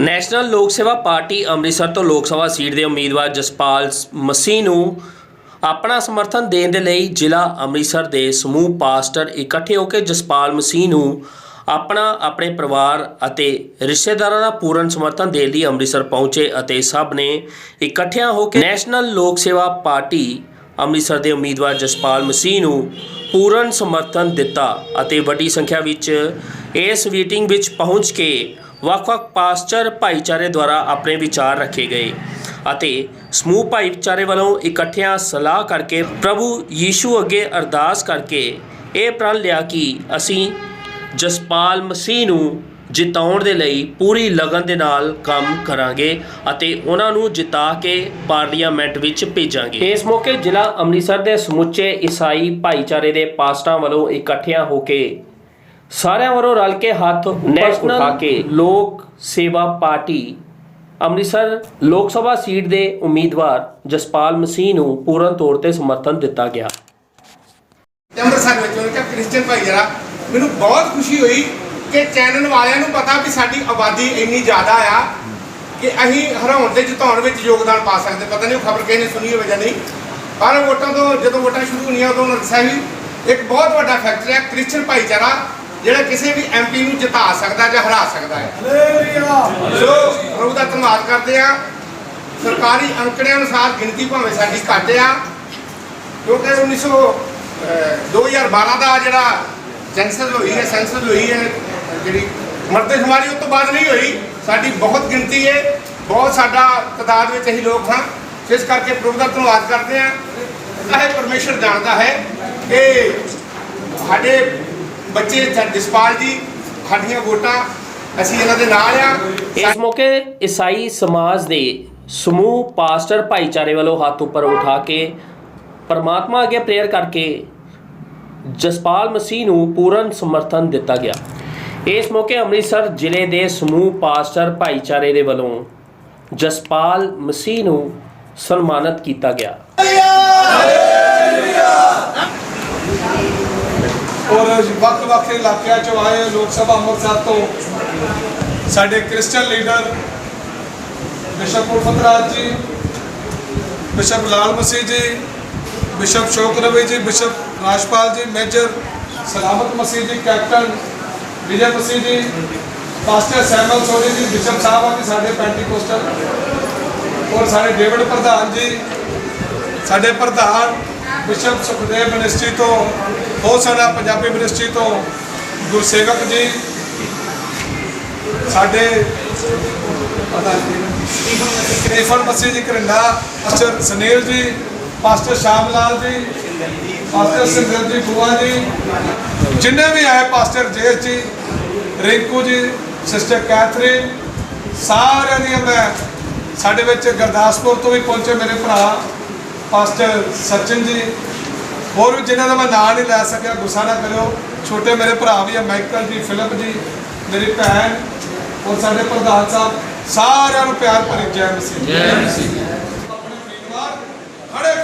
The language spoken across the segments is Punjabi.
ਨੈਸ਼ਨਲ ਲੋਕ ਸੇਵਾ ਪਾਰਟੀ ਅੰਮ੍ਰਿਤਸਰ ਤੋਂ ਲੋਕ ਸਭਾ ਸੀਟ ਦੇ ਉਮੀਦਵਾਰ ਜਸਪਾਲ ਮਸੀਹ ਨੂੰ ਆਪਣਾ ਸਮਰਥਨ ਦੇਣ ਦੇ ਲਈ ਜ਼ਿਲ੍ਹਾ ਅੰਮ੍ਰਿਤਸਰ ਦੇ ਸਮੂਹ ਪਾਸਟਰ ਇਕੱਠੇ ਹੋ ਕੇ ਜਸਪਾਲ ਮਸੀਹ ਨੂੰ ਆਪਣਾ, ਆਪਣੇ ਪਰਿਵਾਰ ਅਤੇ ਰਿਸ਼ਤੇਦਾਰਾਂ ਦਾ ਪੂਰਨ ਸਮਰਥਨ ਦੇਣ ਲਈ ਅੰਮ੍ਰਿਤਸਰ ਪਹੁੰਚੇ ਅਤੇ ਸਭ ਨੇ ਇਕੱਠਿਆਂ ਹੋ ਕੇ ਨੈਸ਼ਨਲ ਲੋਕ ਸੇਵਾ ਪਾਰਟੀ ਅੰਮ੍ਰਿਤਸਰ ਦੇ ਉਮੀਦਵਾਰ ਜਸਪਾਲ ਮਸੀਹ ਨੂੰ ਪੂਰਨ ਸਮਰਥਨ ਦਿੱਤਾ ਅਤੇ ਵੱਡੀ ਸੰਖਿਆ ਵਿੱਚ ਇਸ ਮੀਟਿੰਗ ਵਿੱਚ ਪਹੁੰਚ ਕੇ ਵੱਖ-ਵੱਖ ਪਾਸਚਰ ਭਾਈਚਾਰੇ ਦੁਆਰਾ ਆਪਣੇ ਵਿਚਾਰ ਰੱਖੇ ਗਏ ਅਤੇ ਸਮੂਹ ਭਾਈਚਾਰੇ ਵੱਲੋਂ ਇਕੱਠਿਆਂ ਸਲਾਹ ਕਰਕੇ ਪ੍ਰਭੂ ਯੀਸ਼ੂ ਅੱਗੇ ਅਰਦਾਸ ਕਰਕੇ ਇਹ ਪ੍ਰਣ ਲਿਆ ਕਿ ਅਸੀਂ ਜਸਪਾਲ ਮਸੀਹ ਨੂੰ ਜਿਤਾਉਣ ਦੇ ਲਈ ਪੂਰੀ ਲਗਨ ਦੇ ਨਾਲ ਕੰਮ ਕਰਾਂਗੇ ਅਤੇ ਉਹਨਾਂ ਨੂੰ ਜਿਤਾ ਕੇ ਪਾਰਲੀਮੈਂਟ ਵਿੱਚ ਭੇਜਾਂਗੇ। ਇਸ ਮੌਕੇ ਜ਼ਿਲ੍ਹਾ ਅੰਮ੍ਰਿਤਸਰ ਦੇ ਸਮੁੱਚੇ ਈਸਾਈ ਭਾਈਚਾਰੇ ਦੇ ਪਾਸਟਰਾਂ ਵੱਲੋਂ ਇਕੱਠਿਆਂ ਹੋ ਕੇ ਸਾਰਿਆਂ ਵੱਲੋਂ ਰਲ ਕੇ ਹੱਥ ਨੈਸ਼ਨਲ ਉਠਾ ਕੇ ਲੋਕ ਸੇਵਾ ਪਾਰਟੀ ਅੰਮ੍ਰਿਤਸਰ ਲੋਕ ਸਭਾ ਸੀਟ ਦੇ ਉਮੀਦਵਾਰ ਜਸਪਾਲ ਮਸੀਹ ਨੂੰ ਪੂਰਨ ਤੌਰ ਤੇ ਸਮਰਥਨ ਦਿੱਤਾ ਗਿਆ। ਅੰਮ੍ਰਿਤਸਰ ਵਿੱਚ ਉਹਨਾਂ ਦਾ ਕ੍ਰਿਸਚੀਅਨ ਭਾਈਚਾਰਾ ਮੈਨੂੰ ਬਹੁਤ ਖੁਸ਼ੀ ਹੋਈ ਕਿ ਚੈਨਲ ਵਾਲਿਆਂ ਨੂੰ ਪਤਾ ਵੀ ਸਾਡੀ ਆਬਾਦੀ ਇੰਨੀ ਜ਼ਿਆਦਾ ਆ ਕਿ ਅਸੀਂ ਹਰਾਉਣ ਤੇ ਜਿਤਾਉਣ ਵਿੱਚ ਯੋਗਦਾਨ ਪਾ ਸਕਦੇ। ਪਤਾ ਨਹੀਂ ਉਹ ਖਬਰ ਕਿਸੇ ਨੇ ਸੁਣੀ ਹੋਵੇ ਜਾਂ ਨਹੀਂ। ਪਰ ਵੋਟਾਂ ਤੋਂ ਜਦੋਂ ਵੋਟਾਂ ਸ਼ੁਰੂ ਹੋਣੀਆਂ ਉਦੋਂ ਵੀ ਇੱਕ ਬਹੁਤ ਵੱਡਾ ਫੈਕਟਰ ਹੈ ਕ੍ਰਿਸਚੀਅਨ ਭਾਈਚਾਰਾ ਜਿਹੜਾ ਕਿਸੇ ਵੀ ਐਮਪੀ ਨੂੰ ਜਿਤਾ ਸਕਦਾ ਜਾਂ ਹਰਾ ਸਕਦਾ ਹੈ। ਸੋ ਪ੍ਰਭੂ ਦਾ ਧੰਨਵਾਦ ਕਰਦੇ ਆ ਸਰਕਾਰੀ ਅੰਕੜਿਆਂ ਅਨੁਸਾਰ ਗਿਣਤੀ ਭਾਵੇਂ ਸਾਡੀ ਘੱਟ ਆ ਕਿਉਂਕਿ 1900 ਅਹ 2012 ਦਾ ਜਿਹੜਾ ਸੈਂਸਸ ਹੋਈ ਹੈ ਸੈਂਸਸ ਹੋਈ ਹੈ ਜਿਹੜੀ ਮਰਦਸ਼ੁਮਾਰੀ ਉਸ ਤੋਂ ਬਾਅਦ ਨਹੀਂ ਹੋਈ। ਸਾਡੀ ਬਹੁਤ ਗਿਣਤੀ ਹੈ ਬਹੁਤ ਸਾਡਾ ਤਦਾਦ ਵਿੱਚ ਅਸੀਂ ਲੋਕ ਹਾਂ ਇਸ ਕਰਕੇ ਪ੍ਰਭੂ ਦਾ ਧੰਨਵਾਦ ਕਰਦੇ ਹਾਂ। ਇਹ ਪਰਮੇਸ਼ਰ ਜਾਣਦਾ ਹੈ ਕਿ ਸਾਡੇ ਬੱਚੇ ਜਸਪਾਲ ਜੀ, ਸਾਡੀਆਂ ਵੋਟਾਂ ਅਸੀਂ ਇਹਨਾਂ ਦੇ ਨਾਲ ਆ। ਇਸ ਮੌਕੇ ਈਸਾਈ ਸਮਾਜ ਦੇ ਸਮੂਹ ਪਾਸਟਰ ਭਾਈਚਾਰੇ ਵੱਲੋਂ ਹੱਥ ਉੱਪਰ ਉਠਾ ਕੇ ਪਰਮਾਤਮਾ ਅੱਗੇ ਪ੍ਰੇਅਰ ਕਰਕੇ ਜਸਪਾਲ ਮਸੀਹ ਨੂੰ ਪੂਰਨ ਸਮਰਥਨ ਦਿੱਤਾ ਗਿਆ। ਇਸ ਮੌਕੇ ਅੰਮ੍ਰਿਤਸਰ ਜ਼ਿਲ੍ਹੇ ਦੇ ਸਮੂਹ ਪਾਸਟਰ ਭਾਈਚਾਰੇ ਦੇ ਵੱਲੋਂ ਜਸਪਾਲ ਮਸੀਹ ਨੂੰ ਸਨਮਾਨਿਤ ਕੀਤਾ ਗਿਆ। ਔਰ ਵੱਖ-ਵੱਖ ਇਲਾਕਿਆਂ ਚੋਂ ਆਏ ਲੋਕ ਸਭਾ ਅੰਮ੍ਰਿਤਸਰ ਤੋਂ ਸਾਡੇ Christian leader bishop Ulfat Raj ji, bishop Lal ਮਸੀਹ ਜੀ, ਬਿਸ਼ਪ ਸ਼ੋਕ ਰਵੀ ਜੀ, ਬਿਸ਼ਪ ਰਾਜਪਾਲ ਜੀ, ਮੇਜਰ ਸਲਾਮਤ ਮਸੀਹ ਜੀ, ਕੈਪਟਨ ਵਿਜੇ ਮਸੀਹ ਜੀ ਪਾਸਟਰ ਸੈਮਲ ਸੋਨੀ ਜੀ, ਬਿਸ਼ਪ ਸਾਹਿਬ ਆ ਜੀ ਸਾਡੇ ਪੈਂਟੀਕੋਸਟਲ ਔਰ ਸਾਡੇ ਡੇਵਿਡ ਪ੍ਰਧਾਨ ਜੀ, ਸਾਡੇ ਪ੍ਰਧਾਨ ਬਿਸ਼ਪ ਸੁਖਦੇਵ ਮਿਨਿਸਟਰੀ ਤੋਂ, ਬਹੁਤ ਸਾਰਾ ਪੰਜਾਬੀ ਮਿਨਿਸਟਰੀ ਤੋਂ ਗੁਰਸੇਵਕ ਜੀ, ਸਾਡੇ ਪਤਾ ਨਹੀਂ ਕ੍ਰਿਫਨ ਮਸੀਹ ਜੀ ਕਰਿੰਡਾ ਪਾਸਟਰ ਸੁਨੀਲ ਜੀ, ਪਾਸਟਰ ਸ਼ਾਮ ਲਾਲ ਜੀ ਪਾਸਟਰ ਸਿੰਦਰ ਜੀ ਬੁਆ ਜੀ, ਜਿੰਨੇ ਵੀ ਆਏ ਪਾਸਟਰ ਜੇਸ ਜੀ, ਰਿੰਕੂ ਜੀ, ਸਿਸਟਰ ਕੈਥਰੀਨ, ਸਾਰਿਆਂ ਦੀਆਂ ਮੈਂ ਸਾਡੇ ਵਿੱਚ ਗੁਰਦਾਸਪੁਰ ਤੋਂ ਵੀ ਪਹੁੰਚੇ ਮੇਰੇ ਭਰਾ ਪਾਸਟਰ ਸਚਿਨ ਜੀ। ਹੋਰ ਵੀ ਜਿਨ੍ਹਾਂ ਦਾ ਮੈਂ ਨਾਂ ਨਹੀਂ ਲੈ ਸਕਿਆ, ਗੁੱਸਾ ਨਾ ਕਰਿਓ। ਛੋਟੇ ਮੇਰੇ ਭਰਾ ਵੀ ਆ, ਮਾਈਕਲ ਜੀ, ਫਿਲਪ ਜੀ, ਮੇਰੀ ਭੈਣ ਔਰ ਸਾਡੇ ਪ੍ਰਧਾਨ ਸਾਹਿਬ, ਸਾਰਿਆਂ ਨੂੰ ਪਿਆਰ ਭਰੀ ਜੈ ਮਸੀਹ। ਜੈ ਮਸੀਹ ਆਪਣੇ ਉਮੀਦਵਾਰ ਖੜੇ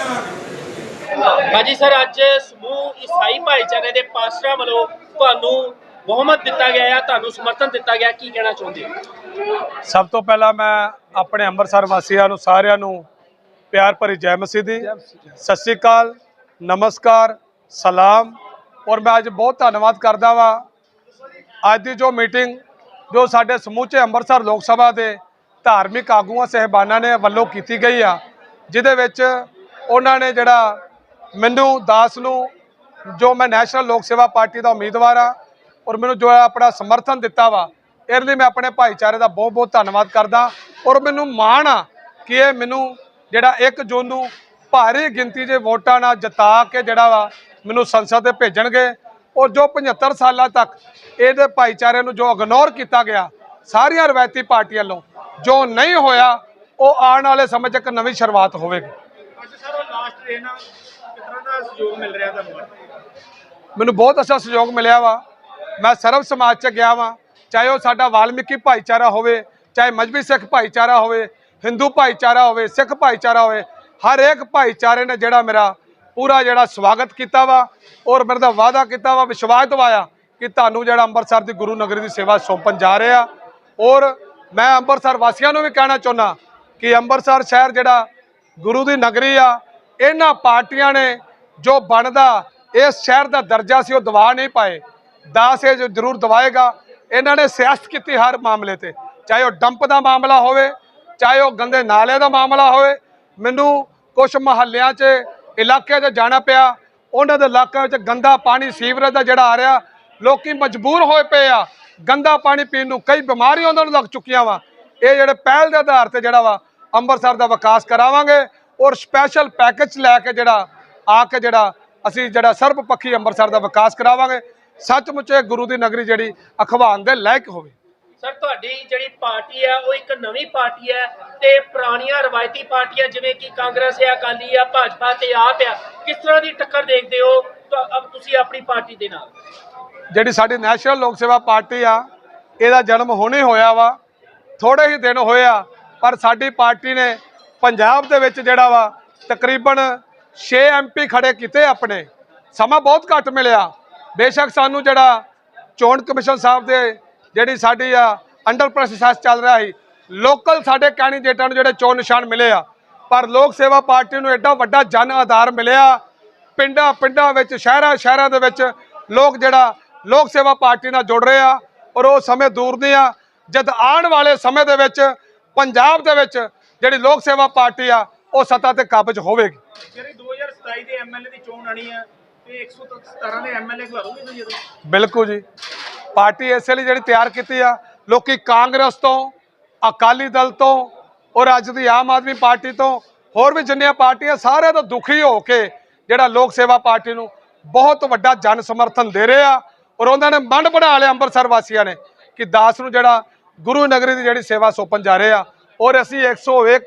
ਬਾਜੀ ਸਰ ਅੱਜ ਸਮੂਹ ਈਸਾਈ ਭਾਈਚਾਰੇ ਦੇ ਪਾਸਟਰਾਂ ਵੱਲੋਂ ਤੁਹਾਨੂੰ ਬਹੁਮਤ ਦਿੱਤਾ ਗਿਆ ਹੈ ਤੁਹਾਨੂੰ ਸਮਰਥਨ ਦਿੱਤਾ ਗਿਆ ਕੀ ਕਹਿਣਾ ਚਾਹੁੰਦੇ ਹੋ? ਸਭ ਤੋਂ ਪਹਿਲਾਂ ਮੈਂ ਆਪਣੇ ਅੰਮ੍ਰਿਤਸਰ ਵਾਸੀਆਂ ਨੂੰ ਸਾਰਿਆਂ ਨੂੰ ਪਿਆਰ ਭਰੀ ਜੈ ਮਸੀਹ ਦੀ। ਸਤਿ ਸ੍ਰੀ ਅਕਾਲ ਨਮਸਕਾਰ ਸਲਾਮ। ਔਰ ਮੈਂ ਅੱਜ ਬਹੁਤ ਧੰਨਵਾਦ ਕਰਦਾ ਵਾਂ ਅੱਜ ਦੀ ਜੋ ਮੀਟਿੰਗ ਜੋ ਸਾਡੇ ਸਮੁੱਚੇ ਅੰਮ੍ਰਿਤਸਰ ਲੋਕ ਸਭਾ ਦੇ ਧਾਰਮਿਕ ਆਗੂਆਂ ਸਹਿਬਾਨਾਂ ਨੇ ਵੱਲੋਂ ਕੀਤੀ ਗਈ ਆ ਜਿਹਦੇ ਵਿੱਚ ਉਹਨਾਂ ਨੇ ਜਿਹੜਾ ਮੈਨੂੰ ਦਾਸ ਨੂੰ, ਜੋ ਮੈਂ ਨੈਸ਼ਨਲ ਲੋਕ ਸੇਵਾ ਪਾਰਟੀ ਦਾ ਉਮੀਦਵਾਰ ਆ ਔਰ ਮੈਨੂੰ ਜੋ ਆਪਣਾ ਸਮਰਥਨ ਦਿੱਤਾ ਵਾ, ਇਹਦੇ ਲਈ ਮੈਂ ਆਪਣੇ ਭਾਈਚਾਰੇ ਦਾ ਬਹੁਤ ਬਹੁਤ ਧੰਨਵਾਦ ਕਰਦਾ ਔਰ ਮੈਨੂੰ ਮਾਣ ਆ ਕਿ ਇਹ ਮੈਨੂੰ ਜਿਹੜਾ 1 ਜੂਨ ਨੂੰ ਭਾਰੀ ਗਿਣਤੀ ਦੇ ਵੋਟਾਂ ਨਾਲ ਜਿਤਾ ਕੇ ਜਿਹੜਾ ਵਾ ਮੈਨੂੰ ਸੰਸਦ 'ਤੇ ਭੇਜਣਗੇ ਔਰ ਜੋ 75 ਸਾਲਾਂ ਤੱਕ ਇਹਦੇ ਭਾਈਚਾਰੇ ਨੂੰ ਜੋ ਇਗਨੋਰ ਕੀਤਾ ਗਿਆ, ਸਾਰੀਆਂ ਰਵਾਇਤੀ ਪਾਰਟੀਆਂ ਵੱਲੋਂ, ਜੋ ਨਹੀਂ ਹੋਇਆ, ਉਹ ਆਉਣ ਵਾਲੇ ਸਮੇਂ 'ਚ ਇੱਕ ਨਵੀਂ ਸ਼ੁਰੂਆਤ ਹੋਵੇਗੀ। ਮੈਨੂੰ ਬਹੁਤ ਅੱਛਾ ਸਹਿਯੋਗ ਮਿਲਿਆ ਵਾ। ਮੈਂ ਸਰਵ ਸਮਾਜ ਚ ਗਿਆ ਵਾਂ। ਚਾਹੇ ਉਹ ਸਾਡਾ ਵਾਲਮੀਕੀ ਭਾਈਚਾਰਾ ਹੋਵੇ, ਚਾਹੇ ਮਜਬੀ ਸਿੱਖ ਭਾਈਚਾਰਾ ਹੋਵੇ, ਹਿੰਦੂ ਭਾਈਚਾਰਾ ਹੋਵੇ, ਸਿੱਖ ਭਾਈਚਾਰਾ ਹੋਵੇ, ਹਰ ਇੱਕ ਭਾਈਚਾਰੇ ਨੇ ਜਿਹੜਾ ਮੇਰਾ ਪੂਰਾ ਜਿਹੜਾ ਸਵਾਗਤ ਕੀਤਾ ਵਾ ਔਰ ਮੇਰੇ ਦਾ ਵਾਅਦਾ ਕੀਤਾ ਵਾ, ਵਿਸ਼ਵਾਸ ਦਿਵਾਇਆ ਕਿ ਤੁਹਾਨੂੰ ਜਿਹੜਾ ਅੰਮ੍ਰਿਤਸਰ ਦੀ ਗੁਰੂ ਨਗਰੀ ਦੀ ਸੇਵਾ ਸੌਂਪਣ ਜਾ ਰਹੇ ਆ। ਔਰ ਮੈਂ ਅੰਮ੍ਰਿਤਸਰ ਵਾਸੀਆਂ ਨੂੰ ਵੀ ਕਹਿਣਾ ਚਾਹੁੰਦਾ ਕਿ ਅੰਮ੍ਰਿਤਸਰ ਸ਼ਹਿਰ ਜਿਹੜਾ ਗੁਰੂ ਦੀ ਨਗਰੀ ਆ ਇਹਨਾਂ ਪਾਰਟੀਆਂ ਨੇ ਜੋ ਬਣਦਾ, ਇਸ ਸ਼ਹਿਰ ਦਾ ਦਰਜਾ ਸੀ, ਉਹ ਦਵਾ ਨਹੀਂ ਪਾਏ। ਦਾਸ ਇਹ ਜੋ ਜ਼ਰੂਰ ਦਵਾਏਗਾ ਇਹਨਾਂ ਨੇ ਸਿਆਸਤ ਕੀਤੀ ਹਰ ਮਾਮਲੇ ਤੇ। ਚਾਹੇ ਉਹ ਡੰਪ ਦਾ ਮਾਮਲਾ ਹੋਵੇ, ਚਾਹੇ ਉਹ ਗੰਦੇ ਨਾਲੇ ਦਾ ਮਾਮਲਾ ਹੋਵੇ, ਮੈਨੂੰ ਕੁਝ ਮਹੱਲਿਆਂ 'ਚ, ਇਲਾਕਿਆਂ 'ਚ ਜਾਣਾ ਪਿਆ। ਉਹਨਾਂ ਦੇ ਇਲਾਕਿਆਂ ਵਿੱਚ ਗੰਦਾ ਪਾਣੀ, ਸੀਵਰੇਜ ਦਾ ਜਿਹੜਾ ਆ ਰਿਹਾ, ਲੋਕੀ ਮਜਬੂਰ ਹੋਏ ਪਏ ਆ। ਗੰਦਾ ਪਾਣੀ ਪੀਣ ਨੂੰ ਕਈ ਬਿਮਾਰੀਆਂ ਉਹਨਾਂ ਨੂੰ ਲੱਗ ਚੁੱਕੀਆਂ ਵਾ। ਇਹ ਜਿਹੜੇ ਪਹਿਲ ਦੇ ਆਧਾਰ ਤੇ ਜਿਹੜਾ ਵਾ, ਅੰਮ੍ਰਿਤਸਰ ਦਾ ਵਿਕਾਸ ਕਰਾਵਾਂਗੇ। ਔਰ ਸਪੈਸ਼ਲ ਪੈਕੇਜ ਲੈ ਕੇ ਜਿਹੜਾ ਆ ਕੇ ਜਿਹੜਾ ਅਸੀਂ ਜਿਹੜਾ ਸਰਬ ਪੱਖੀ ਅੰਮ੍ਰਿਤਸਰ ਦਾ ਵਿਕਾਸ ਕਰਾਵਾਂਗੇ। ਸੱਚਮੁੱਚ ਇਹ ਗੁਰੂ ਦੀ ਨਗਰੀ ਜਿਹੜੀ ਅਖਵਾਨ ਦੇ ਲਾਇਕ ਹੋਵੇ। ਸਰ ਤੁਹਾਡੀ ਜਿਹੜੀ ਪਾਰਟੀ ਹੈ ਉਹ ਇੱਕ ਨਵੀਂ ਪਾਰਟੀ ਹੈ ਤੇ ਪੁਰਾਣੀਆਂ ਰਵਾਇਤੀ ਪਾਰਟੀਆਂ ਜਿਵੇਂ ਕਿ ਕਾਂਗਰਸ ਹੈ ਅਕਾਲੀ ਆ ਭਾਜਪਾ ਤੇ ਆਪ ਆ ਕਿਸ ਤਰ੍ਹਾਂ ਦੀ ਟੱਕਰ ਦੇਖਦੇ ਹੋ ਤਾਂ ਅਬ ਤੁਸੀਂ ਆਪਣੀ ਪਾਰਟੀ ਦੇ ਨਾਲ? ਜਿਹੜੀ ਸਾਡੀ ਨੈਸ਼ਨਲ ਲੋਕ ਸੇਵਾ ਪਾਰਟੀ ਆ ਇਹਦਾ ਜਨਮ ਹੁਣੇ ਹੋਇਆ ਵਾ। ਥੋੜੇ ਹੀ ਦਿਨ ਹੋਏ ਆ ਪਰ ਸਾਡੀ ਪਾਰਟੀ ਨੇ ਪੰਜਾਬ ਦੇ ਵਿੱਚ ਜਿਹੜਾ ਵਾ, ਤਕਰੀਬਨ 6 ਐਮਪੀ ਖੜੇ ਕੀਤੇ ਆਪਣੇ। ਸਮਾਂ ਬਹੁਤ ਘੱਟ ਮਿਲਿਆ। ਬੇਸ਼ੱਕ ਸਾਨੂੰ ਜਿਹੜਾ ਚੋਣ ਕਮਿਸ਼ਨ ਸਾਹਿਬ ਦੇ ਜਿਹੜੀ ਸਾਡੀ ਆ ਅੰਡਰ ਪ੍ਰੋਸੈਸ ਚੱਲ ਰਿਹਾ ਸੀ, ਲੋਕਲ ਸਾਡੇ ਕੈਂਡੀਡੇਟਾਂ ਨੂੰ ਜਿਹੜੇ ਚੋਣ ਨਿਸ਼ਾਨ ਮਿਲੇ ਆ, ਪਰ ਲੋਕ ਸੇਵਾ ਪਾਰਟੀ ਨੂੰ ਐਡਾ ਵੱਡਾ ਜਨ ਆਧਾਰ ਮਿਲਿਆ। ਪਿੰਡਾਂ ਪਿੰਡਾਂ ਵਿੱਚ, ਸ਼ਹਿਰਾਂ ਸ਼ਹਿਰਾਂ ਦੇ ਵਿੱਚ ਲੋਕ ਜਿਹੜਾ ਲੋਕ ਸੇਵਾ ਪਾਰਟੀ ਨਾਲ ਜੁੜ ਰਹੇ ਆ ਔਰ ਉਹ ਸਮੇਂ ਦੂਰ ਨਹੀਂ ਆ। ਜਦ ਆਉਣ ਵਾਲੇ ਸਮੇਂ ਦੇ ਵਿੱਚ, ਪੰਜਾਬ ਦੇ ਵਿੱਚ ਜਿਹੜੀ ਲੋਕ ਸੇਵਾ ਪਾਰਟੀ ਆ ਉਹ ਸੱਤਾ ਤੇ ਕਾਬਜ ਹੋਵੇਗੀ। ਜਿਹੜੀ 2027 ਦੇ ਐਮਐਲਏ ਦੀ ਚੋਣ ਆਣੀ ਆ ਤੇ 117 ਦੇ ਐਮਐਲਏ ਖਿਲਾਰੋਗੇ ਤੁਸੀਂ ਜਦੋਂ? ਬਿਲਕੁਲ ਜੀ। ਪਾਰਟੀ ਇਸੇ ਲਈ ਜਿਹੜੀ ਤਿਆਰ ਕੀਤੀ ਆ ਲੋਕੀ ਕਾਂਗਰਸ ਤੋਂ ਅਕਾਲੀ ਦਲ ਤੋਂ ਔਰ ਅੱਜ ਦੀ ਆਮ ਆਦਮੀ ਪਾਰਟੀ ਤੋਂ ਹੋਰ ਵੀ ਜਿੰਨੀਆਂ ਪਾਰਟੀਆਂ ਸਾਰਿਆਂ ਤੋਂ ਦੁਖੀ ਹੋ ਕੇ ਜਿਹੜਾ ਲੋਕ ਸੇਵਾ ਪਾਰਟੀ ਨੂੰ ਬਹੁਤ ਵੱਡਾ ਜਨ ਸਮਰਥਨ ਦੇ ਰਹੇ ਆ ਔਰ ਉਹਨਾਂ ਨੇ ਮੰਡ ਬਣਾ ਲਿਆ ਅੰਮ੍ਰਿਤਸਰ ਵਾਸੀਆਂ ਨੇ ਕਿ ਦਾਸ ਨੂੰ ਜਿਹੜਾ ਗੁਰੂ ਨਗਰੀ ਦੀ ਜਿਹੜੀ ਸੇਵਾ ਸੌਂਪਣ ਜਾ ਰਹੇ ਆ ਔਰ ਅਸੀਂ 101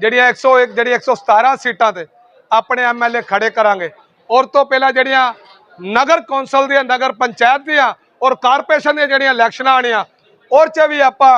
ਜਿਹੜੀਆਂ 101 ਜਿਹੜੀ 117 ਸੀਟਾਂ ਤੇ ਆਪਣੇ ਐਮਐਲਏ ਖੜੇ ਕਰਾਂਗੇ। ਔਰ ਤੋਂ ਪਹਿਲਾਂ ਜਿਹੜੀਆਂ ਨਗਰ ਕੌਂਸਲ ਦੀਆਂ, ਨਗਰ ਪੰਚਾਇਤ ਦੀਆਂ ਔਰ ਕਾਰਪੋਰੇਸ਼ਨ ਦੀਆਂ ਜਿਹੜੀਆਂ ਇਲੈਕਸ਼ਨਾਂ ਆਣੀਆਂ ਔਰ ਚ ਵੀ ਆਪਾਂ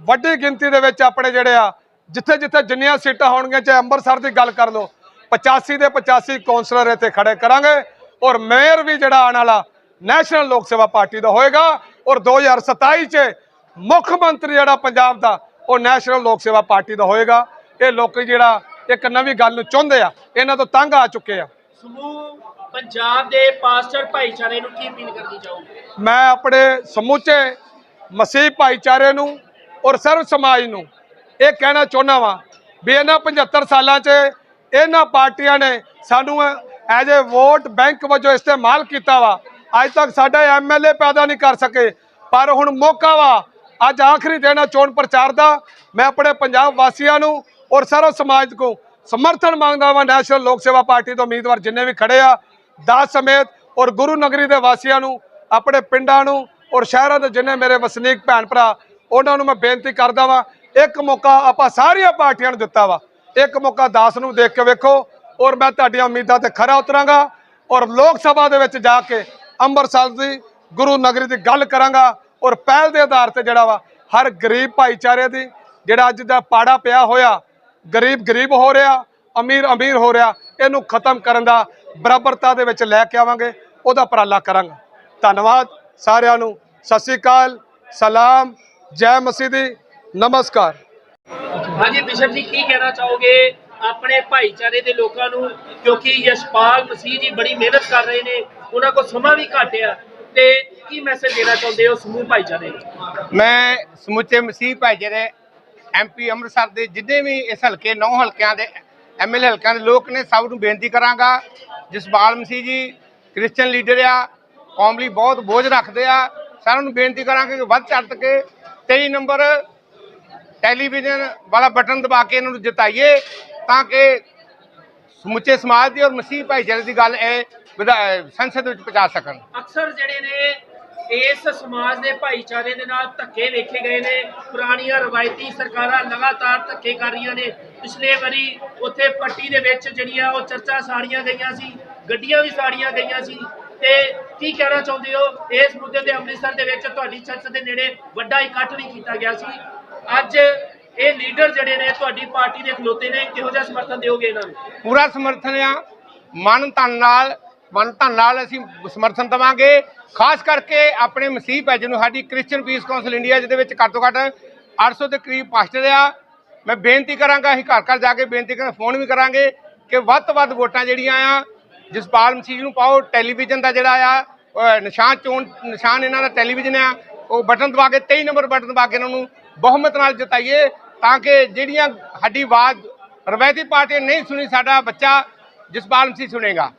ਵੱਡੀ ਗਿਣਤੀ ਦੇ ਵਿੱਚ ਆਪਣੇ ਜਿਹੜੇ ਆ ਜਿੱਥੇ ਜਿੱਥੇ ਜਿੰਨੀਆਂ ਸੀਟਾਂ ਹੋਣਗੀਆਂ, ਚਾਹੇ ਅੰਮ੍ਰਿਤਸਰ ਦੀ ਗੱਲ ਕਰ ਲਓ 85 ਦੇ 85 ਕੌਂਸਲਰ ਇੱਥੇ ਖੜੇ ਕਰਾਂਗੇ। ਔਰ ਮੇਅਰ ਵੀ ਜਿਹੜਾ ਆਉਣ ਵਾਲਾ ਨੈਸ਼ਨਲ ਲੋਕ ਸੇਵਾ ਪਾਰਟੀ ਦਾ ਹੋਏਗਾ। ਔਰ 2027 ਚ ਮੁੱਖ ਮੰਤਰੀ ਜਿਹੜਾ ਪੰਜਾਬ ਦਾ ਉਹ ਨੈਸ਼ਨਲ ਲੋਕ ਸੇਵਾ ਪਾਰਟੀ ਦਾ ਹੋਏਗਾ। ਇਹ ਲੋਕੀ ਜਿਹੜਾ ਇੱਕ ਨਵੀਂ ਗੱਲ ਨੂੰ ਚਾਹੁੰਦੇ ਆ ਇਹਨਾਂ ਤੋਂ ਤੰਗ ਆ ਚੁੱਕੇ ਆ। ਸਮੂਹ ਪੰਜਾਬ ਦੇ ਪਾਸਟਰ ਭਾਈਚਾਰੇ ਨੂੰ ਕੀ ਅਪੀਲ ਕਰਨੀ ਚਾਹੋਗੇ? ਮੈਂ ਆਪਣੇ ਸਮੁੱਚੇ ਮਸੀਹ ਭਾਈਚਾਰੇ ਨੂੰ ਔਰ ਸਰਵ ਸਮਾਜ ਨੂੰ ਇਹ ਕਹਿਣਾ ਚਾਹੁੰਦਾ ਵਾਂ ਵੀ ਇਹਨਾਂ 75 ਸਾਲਾਂ 'ਚ ਇਹਨਾਂ ਪਾਰਟੀਆਂ ਨੇ ਸਾਨੂੰ ਐਜ਼ ਅ ਵੋਟ ਬੈਂਕ ਵਜੋਂ ਇਸਤੇਮਾਲ ਕੀਤਾ ਵਾ। ਅੱਜ ਤੱਕ ਸਾਡਾ ਐਮਐਲਏ ਪੈਦਾ ਨਹੀਂ ਕਰ ਸਕੇ ਪਰ ਹੁਣ ਮੌਕਾ ਵਾ ਅੱਜ ਆਖਰੀ ਦਿਨ ਆ ਚੋਣ ਪ੍ਰਚਾਰ ਦਾ। ਮੈਂ ਆਪਣੇ ਪੰਜਾਬ ਵਾਸੀਆਂ ਨੂੰ ਔਰ ਸਰਵ ਸਮਾਜ ਕੋ ਸਮਰਥਨ ਮੰਗਦਾ ਵਾਂ ਨੈਸ਼ਨਲ ਲੋਕ ਸੇਵਾ ਪਾਰਟੀ ਤੋਂ ਉਮੀਦਵਾਰ ਜਿੰਨੇ ਵੀ ਖੜੇ ਆ, ਦਾਸ ਸਮੇਤ ਔਰ ਗੁਰੂ ਨਗਰੀ ਦੇ ਵਾਸੀਆਂ ਨੂੰ, ਆਪਣੇ ਪਿੰਡਾਂ ਨੂੰ ਔਰ ਸ਼ਹਿਰਾਂ ਦੇ ਜਿੰਨੇ ਮੇਰੇ ਵਸਨੀਕ ਭੈਣ ਭਰਾ, ਉਹਨਾਂ ਨੂੰ ਮੈਂ ਬੇਨਤੀ ਕਰਦਾ ਵਾਂ, ਇੱਕ ਮੌਕਾ ਆਪਾਂ ਸਾਰੀਆਂ ਪਾਰਟੀਆਂ ਨੂੰ ਦਿੱਤਾ ਵਾ। ਇੱਕ ਮੌਕਾ ਦਾਸ ਨੂੰ ਦੇਖ ਕੇ ਵੇਖੋ ਔਰ ਮੈਂ ਤੁਹਾਡੀਆਂ ਉਮੀਦਾਂ ਤੇ ਖਰਾ ਉਤਰਾਂਗਾ ਔਰ ਲੋਕ ਸਭਾ ਦੇ ਵਿੱਚ ਜਾ ਕੇ ਅੰਮ੍ਰਿਤਸਰ ਦੀ, ਗੁਰੂ ਨਗਰੀ ਦੀ ਗੱਲ ਕਰਾਂਗਾ। ਔਰ ਪਹਿਲ ਦੇ ਆਧਾਰ ਤੇ ਜਿਹੜਾ ਵਾ, ਹਰ ਗਰੀਬ ਭਾਈਚਾਰੇ ਦੀ, ਜਿਹੜਾ ਅੱਜ ਦਾ ਪਾੜਾ ਪਿਆ ਹੋਇਆ, ਗਰੀਬ ਗਰੀਬ ਹੋ ਰਿਹਾ, ਅਮੀਰ ਅਮੀਰ ਹੋ ਰਿਹਾ, ਇਹਨੂੰ ਖਤਮ ਕਰਨ ਦਾ ਬਰਾਬਰਤਾ ਦੇ ਵਿੱਚ ਲੈ ਕੇ ਆਵਾਂਗੇ, ਉਹਦਾ ਉਪਰਾਲਾ ਕਰਾਂਗਾ। ਧੰਨਵਾਦ ਸਾਰਿਆਂ ਨੂੰ, ਸਤਿ ਸ੍ਰੀ ਅਕਾਲ, ਸਲਾਮ, ਜੈ ਮਸੀਦੀ ਨਮਸਕਾਰ। ਹਾਂਜੀ, ਬਿਸ਼ਪ ਜੀ, ਕੀ ਕਹਿਣਾ ਚਾਹੋਗੇ ਆਪਣੇ ਭਾਈਚਾਰੇ ਦੇ ਲੋਕਾਂ ਨੂੰ, ਕਿਉਂਕਿ ਯਸ਼ਪਾਲ ਮਸੀਹ ਜੀ ਬੜੀ ਮਿਹਨਤ ਕਰ ਰਹੇ ਨੇ, ਉਹਨਾਂ ਕੋਲ ਸਮਾਂ ਵੀ ਘੱਟ ਆ। ਤੇ ਕੀ ਮੈਸੇਜ ਦੇਣਾ ਚਾਹੁੰਦੇ ਹੋ ਸਮੂਹ ਭਾਈਚਾਰੇ ਮੈਂ ਸਮੁੱਚੇ ਮਸੀਹ ਭਾਈਚਾਰੇ ਐਮਪੀ ਅੰਮ੍ਰਿਤਸਰ ਦੇ ਜਿੰਨੇ ਵੀ ਇਸ ਹਲਕੇ, ਨੌ ਹਲਕਿਆਂ ਦੇ ਐਮਐਲਏ ਹਲਕਿਆਂ ਦੇ ਲੋਕ ਨੇ, ਸਭ ਨੂੰ ਬੇਨਤੀ ਕਰਾਂਗਾ। ਜਸਪਾਲ ਮਸੀਹ ਜੀ ਕ੍ਰਿਸਚੀਅਨ ਲੀਡਰ ਆ, ਕੌਮ ਲਈ ਬਹੁਤ ਬੋਝ ਰੱਖਦੇ ਆ। ਸਾਰਿਆਂ ਨੂੰ ਬੇਨਤੀ ਕਰਾਂਗੇ ਕਿ ਵੱਧ ਚੜ੍ਹ ਕੇ 23 ਨੰਬਰ ਟੈਲੀਵਿਜ਼ਨ ਵਾਲਾ ਬਟਨ ਦਬਾ ਕੇ ਇਹਨਾਂ ਨੂੰ ਜਿਤਾਈਏ, ਤਾਂ ਕਿ ਸਮੁੱਚੇ ਸਮਾਜ ਦੀ ਔਰ ਮਸੀਹ ਭਾਈਚਾਰੇ ਦੀ ਗੱਲ ਇਹ ਸੰਸਦ ਵਿੱਚ ਪਹੁੰਚਾ ਸਕਣ। ਅਕਸਰ ਜਿਹੜੇ ਨੇ ਇਸ ਸਮਾਜ ਦੇ ਭਾਈਚਾਰੇ ਦੇ ਨਾਲ ਧੱਕੇ ਵੇਖੇ ਗਏ ਨੇ। ਪੁਰਾਣੀਆਂ ਰਵਾਇਤੀ ਸਰਕਾਰਾਂ ਲਗਾਤਾਰ ਧੱਕੇ ਕਰ ਰਹੀਆਂ ਨੇ। ਪਿਛਲੇ ਵਾਰੀ ਉੱਥੇ ਪੱਟੀ ਦੇ ਵਿੱਚ ਜਿਹੜੀਆਂ ਉਹ ਚਰਚਾ ਸਾੜੀਆਂ ਗਈਆਂ ਸੀ ਗੱਡੀਆਂ ਵੀ ਸਾੜੀਆਂ ਗਈਆਂ ਸੀ। ਤੇ ਕੀ ਕਹਿਣਾ ਚਾਹੁੰਦੇ ਹੋ? ਇਸ ਮੁੱਦੇ ਤੇ ਅੰਮ੍ਰਿਤਸਰ ਦੇ ਵਿੱਚ ਤੁਹਾਡੀ ਚਰਚ ਦੇ ਨੇੜੇ ਵੱਡਾ ਇਕੱਠ ਵੀ ਕੀਤਾ ਗਿਆ ਸੀ। ਅੱਜ ਇਹ ਲੀਡਰ ਜਿਹੜੇ ਨੇ ਤੁਹਾਡੀ ਪਾਰਟੀ ਦੇ ਖਲੋਤੇ ਨੇ ਕਿਹੋ ਜਿਹਾ ਸਮਰਥਨ ਦਿਓਗੇ ਇਹਨਾਂ ਨੂੰ? ਪੂਰਾ ਸਮਰਥਨ ਆ। ਮਨ ਧਨ ਨਾਲ ਮਨ ਧਨ ਨਾਲ ਅਸੀਂ ਸਮਰਥਨ ਦਵਾਂਗੇ। ਖਾਸ ਕਰਕੇ ਆਪਣੇ ਮਸੀਹ ਭਾਈਆਂ ਨੂੰ, ਸਾਡੀ ਕ੍ਰਿਸਚੀਅਨ ਪੀਸ ਕਾਉਂਸਲ ਇੰਡੀਆ ਜਿਹਦੇ ਵਿੱਚ ਘੱਟ ਤੋਂ ਘੱਟ 800 ਦੇ ਕਰੀਬ ਪਾਸਟਰ ਆ। ਮੈਂ ਬੇਨਤੀ ਕਰਾਂਗਾ, ਅਸੀਂ ਘਰ ਘਰ ਜਾ ਕੇ ਬੇਨਤੀ ਕਰਾਂ ਫੋਨ ਵੀ ਕਰਾਂਗੇ ਕਿ ਵੱਧ ਤੋਂ ਵੱਧ ਵੋਟਾਂ ਜਿਹੜੀਆਂ ਆ, ਜਸਪਾਲ ਮਸੀਹ ਨੂੰ ਪਾਓ। ਟੈਲੀਵਿਜ਼ਨ ਦਾ ਜਿਹੜਾ ਆ ਨਿਸ਼ਾਨ ਚੋਣ, ਨਿਸ਼ਾਨ ਇਹਨਾਂ ਦਾ ਟੈਲੀਵਿਜ਼ਨ ਆ, ਉਹ ਬਟਨ ਦਬਾ ਕੇ 23 ਨੰਬਰ ਬਟਨ ਦਬਾ ਕੇ ਇਹਨਾਂ ਨੂੰ ਬਹੁਮਤ ਨਾਲ ਜਿਤਾਈਏ ਤਾਂ ਕਿ ਜਿਹੜੀਆਂ ਸਾਡੀ ਆਵਾਜ਼ ਰਵਾਇਤੀ ਪਾਰਟੀਆਂ ਨਹੀਂ ਸੁਣੀ, ਸਾਡਾ ਬੱਚਾ ਜਸਪਾਲ ਮਸੀਹ ਸੁਣੇਗਾ।